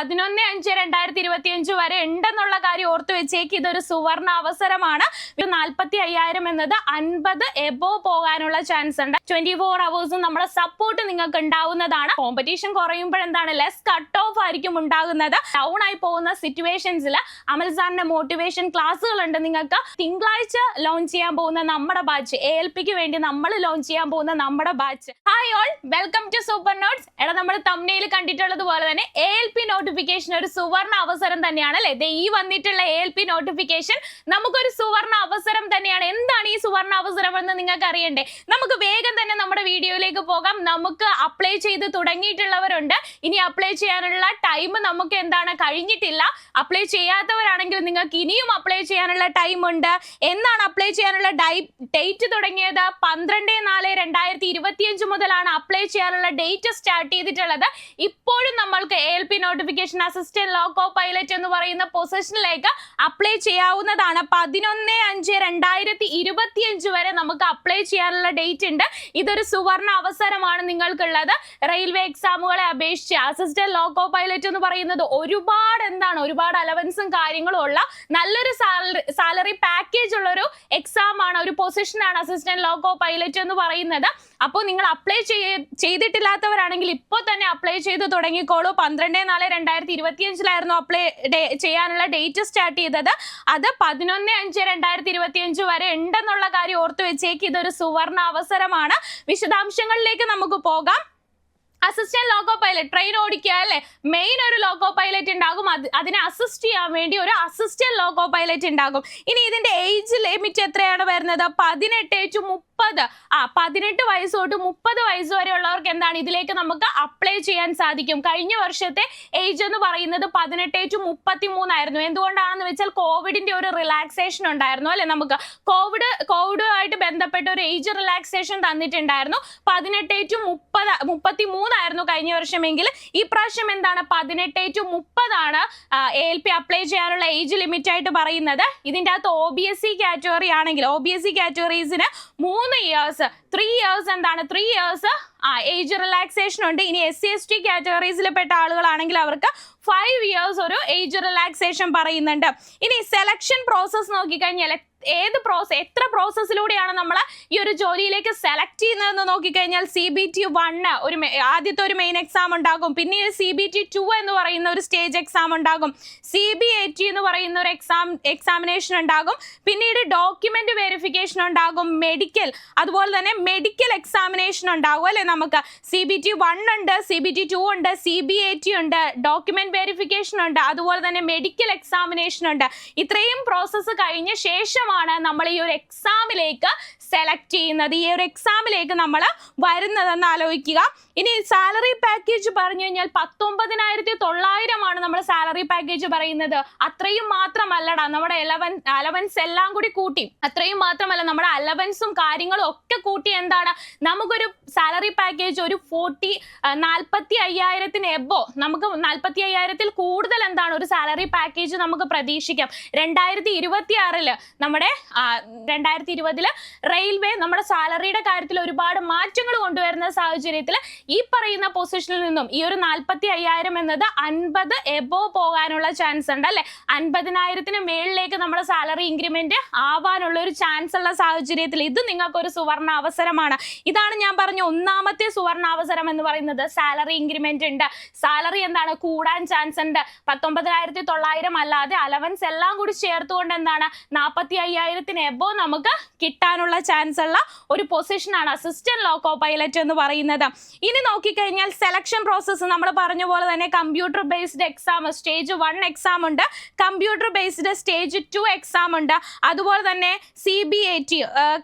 പതിനൊന്ന് അഞ്ച് രണ്ടായിരത്തി ഇരുപത്തി അഞ്ച് വരെ ഉണ്ടെന്നുള്ള കാര്യം ഓർത്തു വെച്ചേക്ക്. ഇതൊരു സുവർണ അവസരമാണ്. നാൽപ്പത്തി അയ്യായിരം എന്നത് അൻപത് എബോ പോകാനുള്ള ചാൻസ് ഉണ്ട്. ട്വന്റി ഫോർ അവേഴ്സും നമ്മുടെ സപ്പോർട്ട് നിങ്ങൾക്ക് ഉണ്ടാവുന്നതാണ്. കോമ്പറ്റീഷൻ കുറയുമ്പോൾ എന്താണ് ലെസ് കട്ട് ഓഫ് ആയിരിക്കും ഉണ്ടാകുന്നത്. ഡൗൺ ആയി പോകുന്ന സിറ്റുവേഷൻസിൽ അമൽ സാറിന്റെ മോട്ടിവേഷൻ ക്ലാസ്സുകൾ ഉണ്ട് നിങ്ങൾക്ക്. തിങ്കളാഴ്ച ലോഞ്ച് ചെയ്യാൻ പോകുന്ന നമ്മുടെ ബാച്ച് എ എൽ പിക്ക് വേണ്ടി നമ്മൾ ലോഞ്ച് ചെയ്യാൻ പോകുന്ന നമ്മുടെ batch hi all welcome to super notes എടാ നമ്മൾ തമ്മിൽ കണ്ടിട്ടുള്ളത് പോലെ തന്നെ എ എൽ പി നോട്ടിഫിക്കേഷൻ ഒരു സുവർണ അവസരം തന്നെയാണ് അല്ലെ? ഈ വന്നിട്ടുള്ള എ എൽ പി നോട്ടിഫിക്കേഷൻ നമുക്കൊരു സുവർണ അവസരം തന്നെയാണ്. എന്താണ് ഈ സുവർണ അവസരം എന്ന് നിങ്ങൾക്ക് അറിയണ്ടേ? നമുക്ക് വേഗം തന്നെ നമ്മുടെ വീഡിയോയിലേക്ക് പോകാം. നമുക്ക് അപ്ലൈ ചെയ്ത് തുടങ്ങിയിട്ടുള്ളവരുണ്ട്. ഇനി അപ്ലൈ ചെയ്യാനുള്ള ടൈം നമുക്ക് എന്താണ്? കഴിഞ്ഞിട്ടില്ല. അപ്ലൈ ചെയ്യാത്തവരാണെങ്കിൽ നിങ്ങൾക്ക് ഇനിയും അപ്ലൈ ചെയ്യാനുള്ള ടൈം ഉണ്ട്. എന്നാണ് അപ്ലൈ ചെയ്യാനുള്ള ഡേറ്റ് തുടങ്ങിയത്? പന്ത്രണ്ട് നാല് രണ്ടായിരത്തി ഇരുപത്തിയഞ്ച് മുതലാണ് അപ്ലൈ ചെയ്യാനുള്ള ഡേറ്റ് സ്റ്റാർട്ട് ചെയ്തിട്ടുള്ളത്. ഇപ്പോഴും നമ്മൾക്ക് A L P assistant loco pilot എന്ന് പറയുന്ന പൊസിഷനിലേക്ക് അപ്ലൈ ചെയ്യാവുന്നതാണ്. പതിനൊന്ന് അഞ്ച് രണ്ടായിരത്തി ഇരുപത്തിയഞ്ച് വരെ നമുക്ക് അപ്ലൈ ചെയ്യാനുള്ള ഡേറ്റ് ഉണ്ട്. ഇതൊരു സുവർണ അവസരമാണ് നിങ്ങൾക്കുള്ളത്. റെയിൽവേ എക്സാമുകളെ അപേക്ഷിച്ച് അസിസ്റ്റന്റ് ലോക്കോ പൈലറ്റ് എന്ന് പറയുന്നത് ഒരുപാട് എന്താണ് ഒരുപാട് അലവൻസും കാര്യങ്ങളും ഉള്ള നല്ലൊരു സാലറി സാലറി പാക്കേജ് ഉള്ള ഒരു എക്സാം ആണ് ഒരു പൊസിഷനാണ് അസിസ്റ്റന്റ് ലോക്കോ പൈലറ്റ് എന്ന് പറയുന്നത്. അപ്പോൾ നിങ്ങൾ അപ്ലൈ ചെയ്തിട്ടില്ലാത്തവരാണെങ്കിൽ ഇപ്പോൾ തന്നെ അപ്ലൈ ചെയ്ത് തുടങ്ങിക്കോളൂ. പന്ത്രണ്ട് നാല് രണ്ടായിരത്തി ഇരുപത്തിയഞ്ചിലായിരുന്നു അപ്ലൈ ചെയ്യാനുള്ള ഡേറ്റ് സ്റ്റാർട്ട് ചെയ്തത്. അത് പതിനൊന്ന് അഞ്ച് രണ്ടായിരത്തി ഇരുപത്തിയഞ്ച് വരെ ഉണ്ടെന്നുള്ള കാര്യം ഓർത്തു വെച്ചേക്ക് ഇതൊരു സുവർണ അവസരമാണ്. വിശദാംശങ്ങളിലേക്ക് നമുക്ക് പോകാം. അസിസ്റ്റന്റ് ലോക്കോ പൈലറ്റ് ട്രെയിൻ ഓടിക്കുക അല്ലെ? മെയിൻ ഒരു ലോക്കോ പൈലറ്റ് ഉണ്ടാകും. അത് അതിനെ അസിസ്റ്റ് ചെയ്യാൻ വേണ്ടി ഒരു അസിസ്റ്റന്റ് ലോക്കോ പൈലറ്റ് ഉണ്ടാകും. ഇനി ഇതിന്റെ ഏജ് ലിമിറ്റ് എത്രയാണ് വരുന്നത്? പതിനെട്ട് ടു മുപ്പത്. ആ പതിനെട്ട് വയസ്സ് തൊട്ട് മുപ്പത് വയസ്സ് വരെ ഉള്ളവർക്ക് എന്താണ് ഇതിലേക്ക് നമുക്ക് അപ്ലൈ ചെയ്യാൻ സാധിക്കും? കഴിഞ്ഞ വർഷത്തെ ഏജ് എന്ന് പറയുന്നത് പതിനെട്ട് ടു മുപ്പത്തി മൂന്നായിരുന്നു എന്തുകൊണ്ടാണെന്ന് വെച്ചാൽ കോവിഡിന്റെ ഒരു റിലാക്സേഷൻ ഉണ്ടായിരുന്നു അല്ലെ നമുക്ക്? കോവിഡ് കോവിഡുമായിട്ട് ബന്ധപ്പെട്ട ഒരു ഏജ് റിലാക്സേഷൻ തന്നിട്ടുണ്ടായിരുന്നു. പതിനെട്ട് ടു മുപ്പത് മുപ്പത്തി മൂന്നായിരുന്നു കഴിഞ്ഞ വർഷമെങ്കിൽ ഈ പ്രാവശ്യം എന്താണ്? പതിനെട്ട് ടു മുപ്പതാണ് എ എൽ പി അപ്ലൈ ചെയ്യാനുള്ള ഏജ് ലിമിറ്റ് ആയിട്ട് പറയുന്നത്. ഇതിന്റെ അകത്ത് O B S C category ആണെങ്കിൽ ഒ ബി എസ് സി കാറ്റഗറീസിന് മൂന്ന് ഇയേഴ്സ് ത്രീ ഇയേഴ്സ് എന്താണ്? ത്രീ ഇയേഴ്സ് ആ ഏജ് റിലാക്സേഷൻ ഉണ്ട്. ഇനി എസ് സി എസ് ടി കാറ്റഗറീസിൽ പെട്ട ആളുകളാണെങ്കിൽ അവർക്ക് ഫൈവ് ഇയേഴ്സ് ഒരു ഏജ് റിലാക്സേഷൻ പറയുന്നുണ്ട്. ഇനി സെലക്ഷൻ പ്രോസസ്സ് നോക്കിക്കഴിഞ്ഞാൽ ഏത് പ്രോസസ് എത്ര പ്രോസസ്സിലൂടെയാണ് നമ്മൾ ഈ ഒരു ജോലിയിലേക്ക് സെലക്ട് ചെയ്യുന്നതെന്ന് നോക്കിക്കഴിഞ്ഞാൽ സി ബി ടി വണ്ണ് ഒരു ആദ്യത്തെ ഒരു മെയിൻ എക്സാം ഉണ്ടാകും. പിന്നീട് സി ബി ടി ടു എന്ന് പറയുന്ന ഒരു സ്റ്റേജ് എക്സാം ഉണ്ടാകും. സി ബി എ ടി എന്ന് പറയുന്ന ഒരു എക്സാം എക്സാമിനേഷൻ ഉണ്ടാകും. പിന്നീട് ഡോക്യുമെന്റ് വെരിഫിക്കേഷൻ ഉണ്ടാകും. മെഡിക്കൽ അതുപോലെ തന്നെ മെഡിക്കൽ എക്സാമിനേഷൻ ഉണ്ടാകും അല്ലേ നമുക്ക്? സി ബി ടി വൺ ഉണ്ട് സി ബി ടി ടു ഉണ്ട് സി ബി എ ടി ഉണ്ട് ഡോക്യുമെന്റ് വെരിഫിക്കേഷൻ ഉണ്ട് അതുപോലെ തന്നെ മെഡിക്കൽ എക്സാമിനേഷൻ ഉണ്ട്. ഇത്രയും പ്രോസസ്സ് കഴിഞ്ഞ ശേഷമാണ് നമ്മൾ ഈ ഒരു എക്സാമിലേക്ക് സെലക്ട് ചെയ്യുന്നത്. ഈ ഒരു എക്സാമിലേക്ക് നമ്മൾ വരുന്നതെന്ന് ആലോചിക്കുക. ഇനി സാലറി പാക്കേജ് പറഞ്ഞു കഴിഞ്ഞാൽ പത്തൊമ്പതിനായിരത്തി തൊള്ളായിരമാണ് നമ്മൾ സാലറി പാക്കേജ് പറയുന്നത്. അത്രയും മാത്രമല്ലടാ നമ്മുടെ എലവൻ അലവൻസ് എല്ലാം കൂടി കൂട്ടി. അത്രയും മാത്രമല്ല നമ്മുടെ അലവൻസും കാര്യങ്ങളും ഒക്കെ കൂട്ടി എന്താണ്? നമുക്കൊരു സാലറി പാക്കേജ് ഒരു ഫോർട്ടി നാൽപ്പത്തി അയ്യായിരത്തിന് എബോ നമുക്ക് നാൽപ്പത്തി അയ്യായിരത്തിൽ കൂടുതൽ എന്താണ്? ഒരു സാലറി പാക്കേജ് നമുക്ക് പ്രതീക്ഷിക്കാം. രണ്ടായിരത്തി ഇരുപത്തി ആറിൽ നമ്മുടെ ആ, രണ്ടായിരത്തി ഇരുപതിൽ റെയിൽവേ നമ്മുടെ സാലറിയുടെ കാര്യത്തിൽ ഒരുപാട് മാറ്റങ്ങൾ കൊണ്ടുവരുന്ന സാഹചര്യത്തിൽ ഈ പറയുന്ന പൊസിഷനിൽ നിന്നും ഈ ഒരു നാൽപ്പത്തി അയ്യായിരം എന്നത് അൻപത് എബോ പോകാനുള്ള ചാൻസ് ഉണ്ട് അല്ലെ? അൻപതിനായിരത്തിന് മേളിലേക്ക് നമ്മുടെ സാലറി ഇൻക്രിമെന്റ് ആവാനുള്ള ഒരു ചാൻസ് ഉള്ള സാഹചര്യത്തിൽ ഇത് നിങ്ങൾക്ക് ഒരു സുവർണ അവസരമാണ് ഇതാണ് ഞാൻ പറഞ്ഞ ഒന്നാമത്തെ സുവർണ അവസരം എന്ന് പറയുന്നത്. സാലറി ഇൻക്രിമെന്റ് ഉണ്ട്. സാലറി എന്താണ്? കൂടാൻ ചാൻസ് ഉണ്ട്. പത്തൊമ്പതിനായിരത്തി തൊള്ളായിരം അല്ലാതെ അലവൻസ് എല്ലാം കൂടി ചേർത്തുകൊണ്ട് എന്താണ്? നാൽപ്പത്തി അയ്യായിരത്തിന് എബോ നമുക്ക് കിട്ടാനുള്ള ചാൻസ് ഉള്ള ഒരു പൊസിഷനാണ് അസിസ്റ്റന്റ് ലോക്കോ പൈലറ്റ് എന്ന് പറയുന്നത്. ഇനി നോക്കിക്കഴിഞ്ഞാൽ സെലക്ഷൻ പ്രോസസ്സ് നമ്മൾ പറഞ്ഞ പോലെ തന്നെ computer based exam stage one exam ഉണ്ട്. Computer based stage two exam ഉണ്ട്. അതുപോലെ തന്നെ C B A T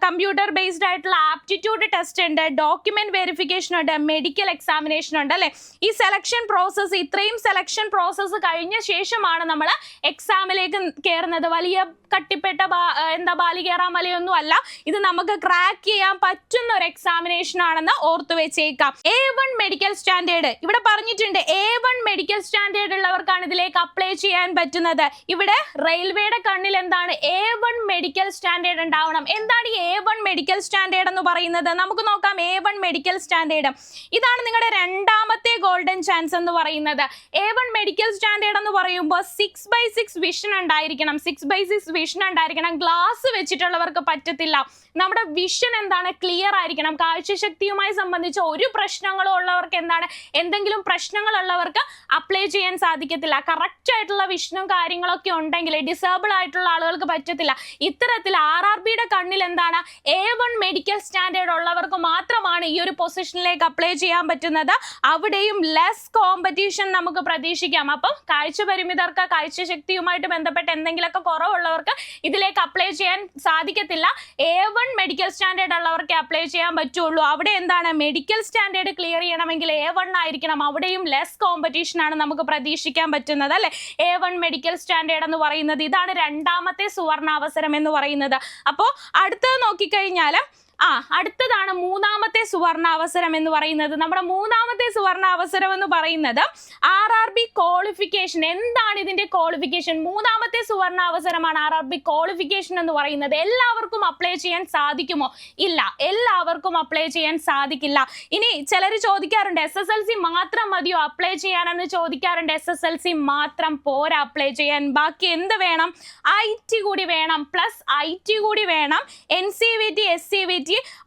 computer based ആയിട്ടുള്ള ആപ്റ്റിറ്റ്യൂഡ് ടെസ്റ്റ് ഉണ്ട്. ഡോക്യുമെന്റ് വെരിഫിക്കേഷൻ ഉണ്ട്. മെഡിക്കൽ എക്സാമിനേഷൻ ഉണ്ട് അല്ലെ? ഈ സെലക്ഷൻ പ്രോസസ്സ് ഇത്രയും സെലക്ഷൻ പ്രോസസ്സ് കഴിഞ്ഞ ശേഷമാണ് നമ്മൾ എക്സാമിലേക്ക് കയറുന്നത്. വലിയ കട്ടിപ്പെട്ട ഭാ- ബാലികേറാം മലയൊന്നും അല്ല ഇത് നമുക്ക് ക്രാക്ക് ചെയ്യാൻ പറ്റുന്ന ഒരു എക്സാമിനേഷൻ ആണെന്ന് ഓർത്തു വെച്ചേക്കാം. എ വൺ മെഡിക്കൽ സ്റ്റാൻഡേർഡ് ഇവിടെ പറഞ്ഞിട്ടുണ്ട് എ വൺ മെഡിക്കൽ സ്റ്റാൻഡേർഡ് ഉള്ളവർക്കാണ് ഇതിലേക്ക് അപ്ലൈ ചെയ്യാൻ പറ്റുന്നത്. ഇവിടെ റെയിൽവേയുടെ കണ്ണിൽ എന്താണ് എ വൺ മെഡിക്കൽ സ്റ്റാൻഡേർഡ് ഉണ്ടാവണം. എന്താണ് ഈ എ വൺ മെഡിക്കൽ സ്റ്റാൻഡേർഡ് എന്ന് പറയുന്നത്? നമുക്ക് നോക്കാം എ വൺ മെഡിക്കൽ സ്റ്റാൻഡേർഡ് ഇതാണ് നിങ്ങളുടെ രണ്ടാമത്തെ ഗോൾഡൻ ചാൻസ് എന്ന് പറയുന്നത്. എ വൺ മെഡിക്കൽ സ്റ്റാൻഡേർഡ് എന്ന് പറയുമ്പോൾ സിക്സ് ബൈ സിക്സ് വിഷൻ ഉണ്ടായിരിക്കണം. സിക്സ് ബൈ സിക്സ് വിഷൻ ഉണ്ടായിരിക്കണം. ഗ്ലാസ് വെച്ചിട്ടുള്ളവർക്ക് പറ്റത്തില്ല. നമ്മുടെ വിഷൻ എന്താണ്? ക്ലിയർ ആയിരിക്കണം. കാഴ്ചശക്തിയുമായി സംബന്ധിച്ച ഒരു പ്രശ്നങ്ങളും ഉള്ളവർക്ക് എന്താണ്? എന്തെങ്കിലും പ്രശ്നങ്ങളുള്ളവർക്ക് അപ്ലൈ ചെയ്യാൻ സാധിക്കത്തില്ല. കറക്റ്റ് ആയിട്ടുള്ള വിഷനും കാര്യങ്ങളൊക്കെ ഉണ്ടെങ്കിൽ ഡിസേബിൾ ആയിട്ടുള്ള ആളുകൾക്ക് പറ്റത്തില്ല. ഇത്തരത്തിൽ ആർ ആർ ബിയുടെ കണ്ണിൽ എന്താണ്? എ വൺ മെഡിക്കൽ സ്റ്റാൻഡേർഡ് ഉള്ളവർക്ക് മാത്രമാണ് ഈ ഒരു പൊസിഷനിലേക്ക് അപ്ലൈ ചെയ്യാൻ പറ്റുന്നത്. അവിടെയും ലെസ് കോമ്പറ്റീഷൻ നമുക്ക് പ്രതീക്ഷിക്കാം. അപ്പം കാഴ്ച പരിമിതർക്ക് കാഴ്ചശക്തിയുമായിട്ട് ബന്ധപ്പെട്ട് എന്തെങ്കിലുമൊക്കെ കുറവുള്ളവർക്ക് ഇതിലേക്ക് അപ്ലൈ ചെയ്യാൻ സാധിക്കത്തില്ല. എ വൺ മെഡിക്കൽ സ്റ്റാൻഡേർഡ് ഉള്ളവർക്ക് അപ്ലൈ ചെയ്യാൻ പറ്റുള്ളൂ. അവിടെ എന്താണ്? മെഡിക്കൽ സ്റ്റാൻഡേർഡ് ക്ലിയർ ചെയ്യണമെങ്കിൽ എ വൺ ആയിരിക്കണം. അവിടെയും ലെസ് കോമ്പറ്റീഷൻ ആണ് നമുക്ക് പ്രതീക്ഷിക്കാൻ പറ്റുന്നത് അല്ലെ? എ വൺ മെഡിക്കൽ സ്റ്റാൻഡേർഡ് എന്ന് പറയുന്നത് ഇതാണ് രണ്ടാമത്തെ സുവർണാവസരം എന്ന് പറയുന്നത്. അപ്പോൾ അടുത്തത് നോക്കിക്കഴിഞ്ഞാൽ ആ അടുത്തതാണ് മൂന്നാമത്തെ സുവർണ അവസരം എന്ന് പറയുന്നത്. നമ്മുടെ മൂന്നാമത്തെ സുവർണ അവസരം എന്ന് പറയുന്നത് ആർ ആർ ബി ക്വാളിഫിക്കേഷൻ എന്താണ് ഇതിന്റെ ക്വാളിഫിക്കേഷൻ മൂന്നാമത്തെ സുവർണ അവസരമാണ് ആർ ആർ ബി ക്വാളിഫിക്കേഷൻ എന്ന് പറയുന്നത്. എല്ലാവർക്കും അപ്ലൈ ചെയ്യാൻ സാധിക്കുമോ? ഇല്ല. എല്ലാവർക്കും അപ്ലൈ ചെയ്യാൻ സാധിക്കില്ല. ഇനി ചിലർ ചോദിക്കാറുണ്ട് എസ് എസ് എൽ സി മാത്രം മതിയോ അപ്ലൈ ചെയ്യാനെന്ന് ചോദിക്കാറുണ്ട്. എസ് എസ് എൽ സി മാത്രം പോരാ അപ്ലൈ ചെയ്യാൻ. ബാക്കി എന്ത് വേണം? ഐ ടി കൂടി വേണം. പ്ലസ് ഐ ടി കൂടി വേണം. N C V T S C V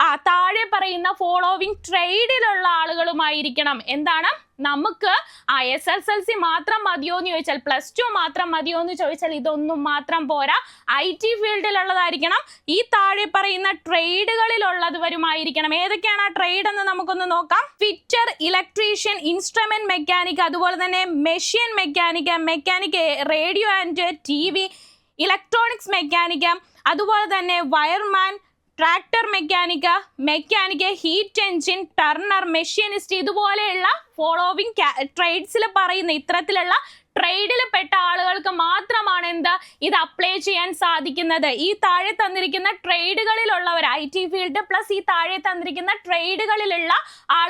T താഴെ പറയുന്ന ഫോളോവിങ് ട്രേഡിലുള്ള ആളുകളുമായിരിക്കണം. എന്താണ്? നമുക്ക് ആ എസ് എസ് എൽ സി മാത്രം മതിയോ എന്ന് ചോദിച്ചാൽ പ്ലസ് ടു മാത്രം മതിയോ എന്ന് ചോദിച്ചാൽ ഇതൊന്നും മാത്രം പോരാ. ഐ ടി ഫീൽഡിലുള്ളതായിരിക്കണം. ഈ താഴെ പറയുന്ന ട്രേഡുകളിലുള്ളത് വരുമായിരിക്കണം ഏതൊക്കെയാണ് ആ ട്രേഡ് എന്ന് നമുക്കൊന്ന് നോക്കാം. ഫിറ്റർ ഇലക്ട്രീഷ്യൻ ഇൻസ്ട്രുമെന്റ് മെക്കാനിക് അതുപോലെ തന്നെ machine mechanic mechanic radio and T V electronics mechanic അതുപോലെ തന്നെ wireman tractor mechanic mechanic heat engine turner machinist ഇതുപോലെയുള്ള ഫോളോവിങ് ട്രേഡ്സിൽ പറയുന്ന ഇത്തരത്തിലുള്ള ട്രേഡിൽ പെട്ട ആളുകൾക്ക് മാത്രമാണ് എന്ത് ഇത് അപ്ലൈ ചെയ്യാൻ സാധിക്കുന്നത്. ഈ താഴെ തന്നിരിക്കുന്ന ട്രേഡുകളിലുള്ളവർ ഐ ടി ഫീൽഡ് പ്ലസ് ഈ താഴെ തന്നിരിക്കുന്ന ട്രേഡുകളിലുള്ള ആളുകൾക്കാണ്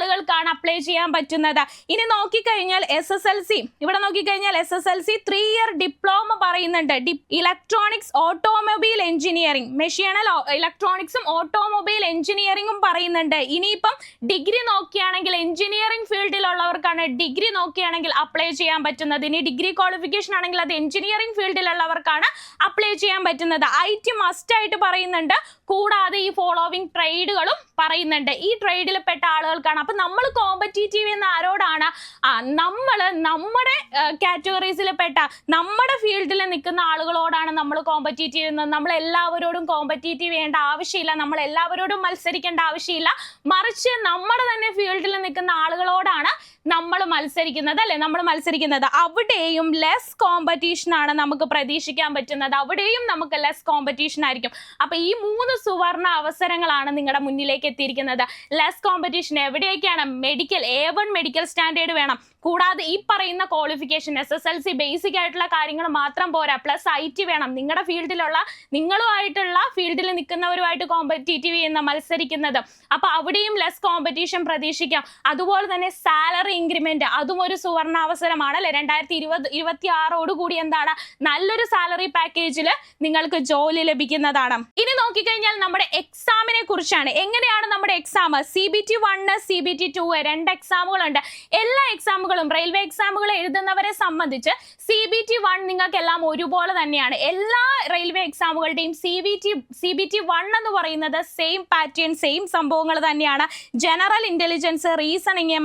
അപ്ലൈ ചെയ്യാൻ പറ്റുന്നത്. ഇനി നോക്കിക്കഴിഞ്ഞാൽ എസ് എസ് എൽ സി ഇവിടെ നോക്കിക്കഴിഞ്ഞാൽ S S L C three year diploma പറയുന്നുണ്ട്. ഇലക്ട്രോണിക്സ് ഓട്ടോമൊബൈൽ എഞ്ചിനീയറിംഗ് മെഷീനൽ ഇലക്ട്രോണിക്സും ഓട്ടോമൊബൈൽ എഞ്ചിനീയറിംഗും പറയുന്നുണ്ട്. ഇനിയിപ്പം ഡിഗ്രി നോക്കിയാണെങ്കിൽ എഞ്ചിനീയറിംഗ് ഫീൽഡിലുള്ളവർക്കാണ് ഡിഗ്രി നോക്കിയാണെങ്കിൽ അപ്ലൈ ചെയ്യാൻ പറ്റുന്നത്. ഇനി ഡിഗ്രി ക്വാളിഫിക്കേഷൻ ആണെങ്കിൽ അത് എഞ്ചിനീയറിംഗ് ഫീൽഡിലുള്ളവർക്കാണ് അപ്ലൈ ചെയ്യാൻ പറ്റുന്നത്. ഐ ടി മസ്റ്റ് ആയിട്ട് പറയുന്നുണ്ട്. കൂടാതെ ഈ ഫോളോവിങ് ട്രേഡുകളും പറയുന്നുണ്ട്. ഈ ട്രേഡിൽ പെട്ട ആളുകൾക്കാണ്. അപ്പൊ നമ്മൾ കോമ്പറ്റീറ്റീവ് എന്ന് ആരോടാണ്? നമ്മൾ നമ്മുടെ കാറ്റഗറീസിൽ പെട്ട നമ്മുടെ ഫീൽഡിൽ നിൽക്കുന്ന ആളുകളോടാണ് നമ്മൾ കോമ്പറ്റീറ്റീവ് എന്ന് നമ്മൾ എല്ലാവരോടും കോമ്പറ്റീറ്റീവ് ചെയ്യേണ്ട ആവശ്യമില്ല. നമ്മൾ എല്ലാവരോടും മത്സരിക്കേണ്ട ആവശ്യമില്ല. മറിച്ച് നമ്മുടെ തന്നെ ഫീൽഡിൽ നിൽക്കുന്ന ആളുകളോടാണ് നമ്മൾ മത്സരിക്കുന്നത് അല്ലെ? നമ്മൾ മത്സരിക്കുന്നത്. അവിടെയും ലെസ് കോമ്പറ്റീഷൻ ആണ് നമുക്ക് പ്രതീക്ഷിക്കാൻ പറ്റുന്നത്. അവിടെയും നമുക്ക് ലെസ് കോമ്പറ്റീഷൻ ആയിരിക്കും. അപ്പൊ ഈ മൂന്ന് സുവർണ അവസരങ്ങളാണ് നിങ്ങളുടെ മുന്നിലേക്ക് എത്തിയിരിക്കുന്നത്. ലെസ് കോമ്പറ്റീഷൻ എവിടെയൊക്കെയാണ് medical A one medical standard വേണം. കൂടാതെ ഈ പറയുന്ന qualification S S L C basic ആയിട്ടുള്ള കാര്യങ്ങൾ മാത്രം പോരാ. പ്ലസ് ഐ ടി വേണം. നിങ്ങളുടെ ഫീൽഡിലുള്ള നിങ്ങളുമായിട്ടുള്ള ഫീൽഡിൽ നിൽക്കുന്നവരുമായിട്ട് കോമ്പറ്റീറ്റീവ് ചെയ്യുന്ന മത്സരിക്കുന്നത്. അപ്പൊ അവിടെയും ലെസ് കോമ്പറ്റീഷൻ പ്രതീക്ഷിക്കാം. അതുപോലെ തന്നെ സാലറി ഇൻക്രിമെന്റ് അതും ഒരു സുവർണാവസരമാണ് അല്ലെ? രണ്ടായിരത്തി ഇരുപത് ഇരുപത്തി ആറോട് കൂടി എന്താണ്? നല്ലൊരു സാലറി പാക്കേജിൽ നിങ്ങൾക്ക് ജോലി ലഭിക്കുന്നതാണ്. ഇനി നോക്കിക്കഴിഞ്ഞാൽ നമ്മുടെ എക്സാമിനെ കുറിച്ചാണ്. എങ്ങനെയാണ് നമ്മുടെ exam C B T one C B T two രണ്ട് എക്സാമുകളുണ്ട് എല്ലാ എക്സാമുകളും റെയിൽവേ എക്സാമുകൾ എഴുതുന്നവരെ സംബന്ധിച്ച് സി ബി ടി വൺ നിങ്ങൾക്ക് എല്ലാം ഒരുപോലെ തന്നെയാണ്. എല്ലാ railway എക്സാമുകളുടെയും C B T C B T one എന്ന് പറയുന്നത് സെയിം പാറ്റേൺ സെയിം സംഭവങ്ങൾ തന്നെയാണ്. ജനറൽ ഇന്റലിജൻസ് റീസണിങ്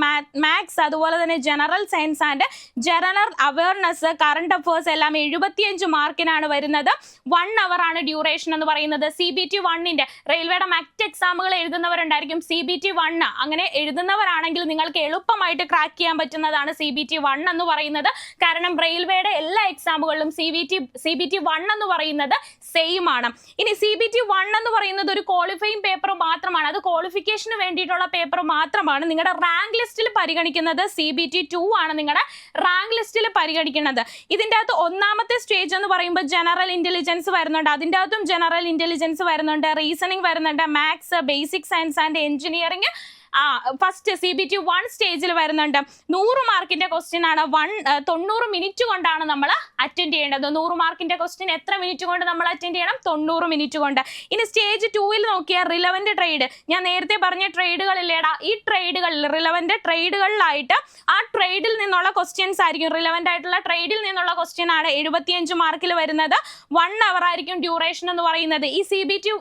മാത്സ് അതുപോലെ തന്നെ general science and general awareness current affairs എല്ലാം എഴുപത്തിയഞ്ച് മാർക്കിനാണ് വരുന്നത്. വൺ അവർ ആണ് ഡ്യൂറേഷൻ എന്ന് പറയുന്നത്. സി ബി ടി വണ്ണിന്റെ റെയിൽവേയുടെ മറ്റ് എക്സാമുകൾ എഴുതുന്നവരുണ്ടായിരിക്കും. സി ബി ടി വണ് അങ്ങനെ എഴുതുന്നവരാണെങ്കിൽ നിങ്ങൾക്ക് എളുപ്പമായിട്ട് ക്രാക്ക് ചെയ്യാൻ പറ്റുന്നതാണ് സി ബി ടി വൺ എന്ന് പറയുന്നത്. കാരണം റെയിൽവേയുടെ എല്ലാ എക്സാമുകളിലും C B T C B T one എന്ന് പറയുന്നത് സെയിം ആണ്. ഇനി സി ബി ടി വൺ എന്ന് പറയുന്നത് ഒരു ക്വാളിഫയിങ് പേപ്പർ മാത്രമാണ്. അത് ക്വാളിഫിക്കേഷന് വേണ്ടിയിട്ടുള്ള പേപ്പർ മാത്രമാണ്. നിങ്ങളുടെ റാങ്ക് ലിസ്റ്റിൽ പരിഗണിക്കുന്നത് സി ബി ടി ടു ആണ് നിങ്ങളുടെ റാങ്ക് ലിസ്റ്റിൽ പരിഗണിക്കുന്നത്. ഇതിന്റെ അകത്ത് ഒന്നാമത്തെ സ്റ്റേജ് എന്ന് പറയുമ്പോൾ ജനറൽ ഇന്റലിജൻസ് വരുന്നുണ്ട്. അതിന്റെ അകത്തും ജനറൽ ഇന്റലിജൻസ് വരുന്നുണ്ട്. റീസണിങ് വരുന്നുണ്ട്. Maths basic science and engineering ആ first C B T one സ്റ്റേജിൽ വരുന്നുണ്ട്. നൂറ് മാർക്കിന്റെ ക്വസ്റ്റ്യൻ ആണ്. വൺ തൊണ്ണൂറ് മിനിറ്റ് കൊണ്ടാണ് നമ്മൾ അറ്റൻഡ് ചെയ്യേണ്ടത്. നൂറ് മാർക്കിന്റെ ക്വസ്റ്റ്യൻ എത്ര മിനിറ്റ് കൊണ്ട് നമ്മൾ അറ്റൻഡ് ചെയ്യണം? തൊണ്ണൂറ് മിനിറ്റ് കൊണ്ട്. ഇനി സ്റ്റേജ് ടൂവിൽ നോക്കിയാൽ റിലവന്റ് ട്രേഡ് ഞാൻ നേരത്തെ പറഞ്ഞ ട്രേഡുകളില്ലേടാ ഈ ട്രേഡുകളിൽ റിലവന്റ് ട്രേഡുകളിലായിട്ട് ആ ട്രേഡിൽ നിന്നുള്ള ക്വസ്റ്റ്യൻസ് ആയിരിക്കും. റിലവന്റ് ആയിട്ടുള്ള ട്രേഡിൽ നിന്നുള്ള ക്വസ്റ്റ്യൻ ആണ് എഴുപത്തിയഞ്ച് മാർക്കിൽ വരുന്നത്. വൺ അവർ ആയിരിക്കും ഡ്യൂറേഷൻ എന്ന് പറയുന്നത്. ഈ C B T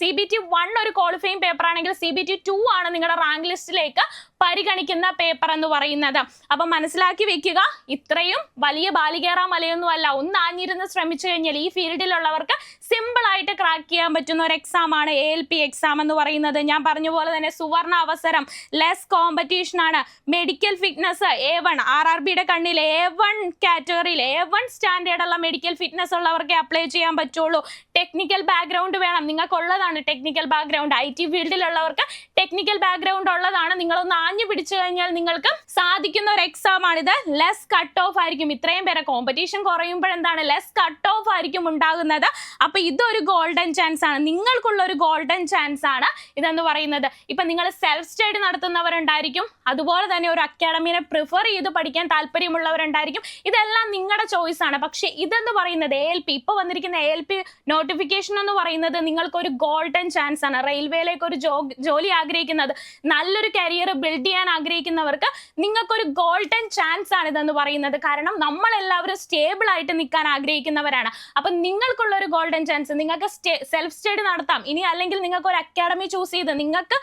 C B T one ഒരു ക്വാളിഫയിങ് പേപ്പർ ആണെങ്കിൽ സി ബി ടി ടു ആണ് നിങ്ങളുടെ റാങ്ക് ലിസ്റ്റിലേക്ക് പരിഗണിക്കുന്ന പേപ്പർ എന്ന് പറയുന്നത്. അപ്പം മനസ്സിലാക്കി വെക്കുക ഇത്രയും വലിയ ബാലികേറ മലയൊന്നും അല്ല ഒന്ന് ആഞ്ഞിരുന്ന് ശ്രമിച്ചു കഴിഞ്ഞാൽ ഈ ഫീൽഡിലുള്ളവർക്ക് സിമ്പിൾ ആയിട്ട് ക്രാക്ക് ചെയ്യാൻ പറ്റുന്ന ഒരു എക്സാം ആണ് എ എൽ പി എക്സാം എന്ന് പറയുന്നത്. ഞാൻ പറഞ്ഞ പോലെ തന്നെ സുവർണ അവസരം ലെസ് കോമ്പറ്റീഷൻ ആണ്. Medical fitness A one R R ബിയുടെ കണ്ണിൽ എ വൺ കാറ്റഗറിയിൽ എ വൺ സ്റ്റാൻഡേർഡ് ഉള്ള മെഡിക്കൽ ഫിറ്റ്നസ് ഉള്ളവർക്ക് അപ്ലൈ ചെയ്യാൻ പറ്റുള്ളൂ. ടെക്നിക്കൽ ബാക്ക്ഗ്രൗണ്ട് വേണം. നിങ്ങൾക്കുള്ളതാണ് ടെക്നിക്കൽ ബാക്ക്ഗ്രൗണ്ട് ഐ ടി ഫീൽഡിലുള്ളവർക്ക് ടെക്നിക്കൽ ബാക്ക്ഗ്രൗണ്ട് ഉള്ളതാണ്. നിങ്ങളൊന്ന് ആഞ്ഞു പിടിച്ചു കഴിഞ്ഞാൽ നിങ്ങൾക്ക് സാധിക്കുന്ന ഒരു എക്സാം ആണിത് ലെസ് കട്ട് ഓഫ് ആയിരിക്കും. ഇത്രയും പേരെ കോമ്പറ്റീഷൻ കുറയുമ്പോഴെന്താണ് ലെസ് കട്ട് ഓഫ് ആയിരിക്കും ഉണ്ടാകുന്നത്. അപ്പൊ ഇതൊരു ഗോൾഡൻ ചാൻസ് ആണ്. നിങ്ങൾക്കുള്ള ഒരു ഗോൾഡൻ ചാൻസ് ആണ് ഇതെന്ന് പറയുന്നത്. ഇപ്പൊ നിങ്ങൾ സെൽഫ് സ്റ്റഡി നടത്തുന്നവരുണ്ടായിരിക്കും. അതുപോലെ തന്നെ ഒരു അക്കാഡമിനെ പ്രിഫർ ചെയ്ത് പഠിക്കാൻ താല്പര്യമുള്ളവരുണ്ടായിരിക്കും. ഇതെല്ലാം നിങ്ങളുടെ ചോയ്സ് ആണ്. പക്ഷെ ഇതെന്ന് പറയുന്നത് എ എൽ പി ഇപ്പൊ വന്നിരിക്കുന്ന എ എൽ പി നോട്ടിഫിക്കേഷൻ എന്ന് പറയുന്നത് നിങ്ങൾക്കൊരു ഗോൾഡൻ ചാൻസ് ആണ്. റെയിൽവേയിലേക്ക് ഒരു ജോലി ആഗ്രഹിക്കുന്നത് നല്ലൊരു കരിയർ ബിൽഡ് ചെയ്യാൻ ആഗ്രഹിക്കുന്നവർക്ക് നിങ്ങൾക്കൊരു ഗോൾഡൻ ചാൻസ് ആണ് ഇതെന്ന് പറയുന്നത്. കാരണം നമ്മളെല്ലാവരും സ്റ്റേബിൾ ആയിട്ട് നിൽക്കാൻ ആഗ്രഹിക്കുന്നവരാണ്. അപ്പം നിങ്ങൾക്കുള്ള ഒരു ഗോൾഡൻ ചാൻസ് നിങ്ങൾക്ക് സെൽഫ് സ്റ്റഡി നടത്താം. ഇനി അല്ലെങ്കിൽ നിങ്ങൾക്ക് ഒരു അക്കാഡമി ചൂസ് ചെയ്ത് നിങ്ങൾക്ക്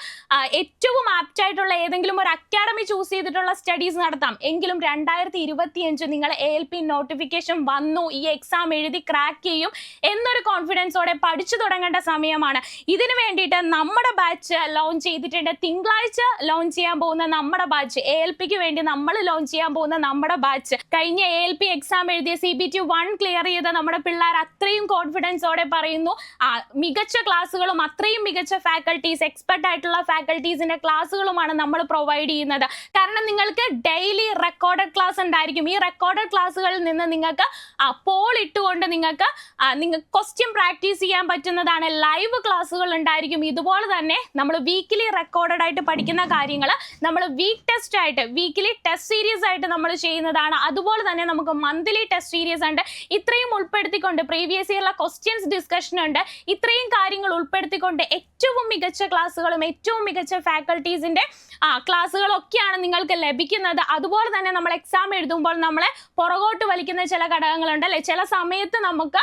ഏറ്റവും ആപ്റ്റ് ആയിട്ടുള്ള ഏതെങ്കിലും ഒരു അക്കാഡമി ചൂസ് ചെയ്തിട്ടുള്ള സ്റ്റഡീസ് നടത്താം. എങ്കിലും രണ്ടായിരത്തി ഇരുപത്തിയഞ്ച് നിങ്ങൾ എ എൽ പി നോട്ടിഫിക്കേഷൻ വന്നു. ഈ എക്സാം എഴുതി ക്രാക്ക് ചെയ്യും എന്നൊരു കോൺഫിഡൻസോടെ പഠിച്ചു തുടങ്ങേണ്ട സമയമാണ്. ഇതിനു വേണ്ടിയിട്ട് നമ്മുടെ ബാച്ച് ലോഞ്ച് ചെയ്തിട്ടുണ്ട്. തിങ്കളാഴ്ച ലോഞ്ച് ചെയ്യാൻ പോകുന്ന നമ്മുടെ ബാച്ച് എ എൽ പിക്ക് വേണ്ടി നമ്മൾ ലോഞ്ച് ചെയ്യാൻ പോകുന്ന നമ്മുടെ ബാച്ച് കഴിഞ്ഞ എ എൽ പി എക്സാം എഴുതിയ C B T one clear ചെയ്ത നമ്മുടെ പിള്ളേർ അത്രയും കോൺഫിഡൻസോടെ പറയുന്നു. മികച്ച ക്ലാസ്സുകളും അത്രയും മികച്ച ഫാക്കൽറ്റീസ് എക്സ്പെർട്ട് ആയിട്ടുള്ള ഫാക്കൽറ്റീസിന്റെ ക്ലാസ്സുകളുമാണ് നമ്മൾ പ്രൊവൈഡ് ചെയ്യുന്നത്. കാരണം നിങ്ങൾക്ക് ഡെയിലി റെക്കോർഡഡ് ക്ലാസ് ഉണ്ടായിരിക്കും. ഈ റെക്കോർഡഡ് ക്ലാസ്സുകളിൽ നിന്ന് നിങ്ങൾക്ക് പോൾ ഇട്ടുകൊണ്ട് നിങ്ങൾക്ക് നിങ്ങൾക്ക് ക്വസ്റ്റ്യൻ പ്രാക്ടീസ് ചെയ്യാൻ പറ്റുന്നതാണ്. ലൈവ് ക്ലാസ്സുകൾ ഉണ്ടായിരിക്കും. ഇതുപോലെ തന്നെ നമ്മൾ വീക്കിലി റെക്കോർഡഡ് ആയിട്ട് പഠിക്കുന്ന കാര്യങ്ങൾ നമ്മൾ വീക്ക് ടെസ്റ്റ് ആയിട്ട് വീക്കിലി ടെസ്റ്റ് സീരീസ് ആയിട്ട് നമ്മൾ ചെയ്യുന്നതാണ്. അതുപോലെ തന്നെ നമുക്ക് മന്ത്ലി ടെസ്റ്റ് സീരീസ് ഉണ്ട്. ഇത്രയും ഉൾപ്പെടുത്തിക്കൊണ്ട് പ്രീവിയസ് ഇയറിലെ ക്വസ്റ്റ്യൻസ് ഡിസ്കഷൻ ഉണ്ട്. ഇത്രയും കാര്യങ്ങൾ ഉൾപ്പെടുത്തിക്കൊണ്ട് ഏറ്റവും മികച്ച ക്ലാസ്സുകളും ഏറ്റവും മികച്ച ഫാക്കൽറ്റീസിന്റെ ആ ക്ലാസ്സുകളൊക്കെയാണ് നിങ്ങൾക്ക് ലഭിക്കുന്നത്. അതുപോലെ തന്നെ നമ്മൾ എക്സാം എഴുതുമ്പോൾ നമ്മളെ പുറകോട്ട് വലിക്കുന്ന ചില ഘടകങ്ങളുണ്ട് അല്ലെ? ചില സമയത്ത് നമുക്ക്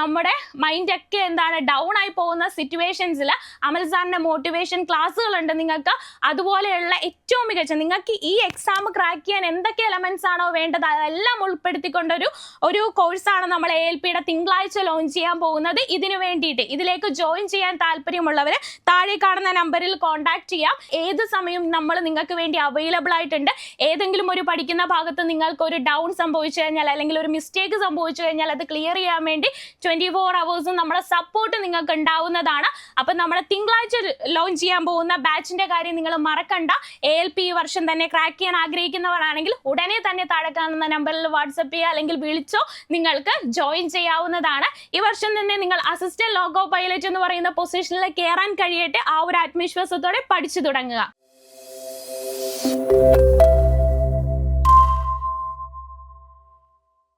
നമ്മുടെ മൈൻഡൊക്കെ എന്താണ് ഡൗൺ ആയി പോകുന്ന സിറ്റുവേഷൻസിൽ അമൽ സാറിന്റെ മോട്ടിവേഷൻ ക്ലാസ്സുകളുണ്ട് നിങ്ങൾക്ക്. അതുപോലെയുള്ള ഏറ്റവും മികച്ച നിങ്ങൾക്ക് ഈ എക്സാം ക്രാക്ക് ചെയ്യാൻ എന്തൊക്കെ എലമെന്റ്സ് ആണോ വേണ്ടത് അതെല്ലാം ഉൾപ്പെടുത്തിക്കൊണ്ടൊരു ഒരു കോഴ്സാണ് നമ്മൾ എ എൽ പിയുടെ തിങ്കളാഴ്ച ലോഞ്ച് ചെയ്യാൻ പോകുന്നത് ഇതിനു വേണ്ടിയിട്ട് ഇതിലേക്ക് ജോയിൻ ചെയ്യാൻ താല്പര്യമുള്ളവർ താഴെ കാണുന്ന നമ്പറിൽ കോൺടാക്ട് ചെയ്യാം. ഏത് സമയം നമ്മൾ നിങ്ങൾക്ക് വേണ്ടി അവൈലബിൾ ആയിട്ടുണ്ട്. ഏതെങ്കിലും ഒരു പഠിക്കുന്ന ഭാഗത്ത് നിങ്ങൾക്ക് ഒരു ഡൗൺ സംഭവിച്ചു കഴിഞ്ഞാൽ അല്ലെങ്കിൽ ഒരു മിസ്റ്റേക്ക് സംഭവിച്ചു കഴിഞ്ഞാൽ അത് ക്ലിയർ ചെയ്യാൻ വേണ്ടി ട്വന്റി ഫോർ അവേഴ്സും നമ്മുടെ സപ്പോർട്ട് നിങ്ങൾക്ക് ഉണ്ടാവുന്നതാണ്. അപ്പം നമ്മുടെ തിങ്കളാഴ്ച ലോഞ്ച് ചെയ്യാൻ പോകുന്ന ബാച്ചിന്റെ കാര്യം നിങ്ങൾ മറക്കണ്ട. എ എൽ പി വർഷം തന്നെ ക്രാക്ക് ചെയ്യാൻ ആഗ്രഹിക്കുന്നവരാണെങ്കിൽ ഉടനെ തന്നെ താഴെ കാണുന്ന നമ്പറിൽ വാട്സപ്പ് ചെയ്യുക അല്ലെങ്കിൽ വിളിച്ചോ നിങ്ങൾക്ക് ജോയിൻ ചെയ്യാവുന്നതാണ്. ഈ വർഷം തന്നെ നിങ്ങൾ അസിസ്റ്റന്റ് ലോഗോ പൈലറ്റ് എന്ന് പറയുന്ന പൊസിഷനിൽ കയറാൻ കഴിയട്ടെ ആ ഒരു ആത്മവിശ്വാസത്തോടെ പഠിച്ചു തുടങ്ങുക.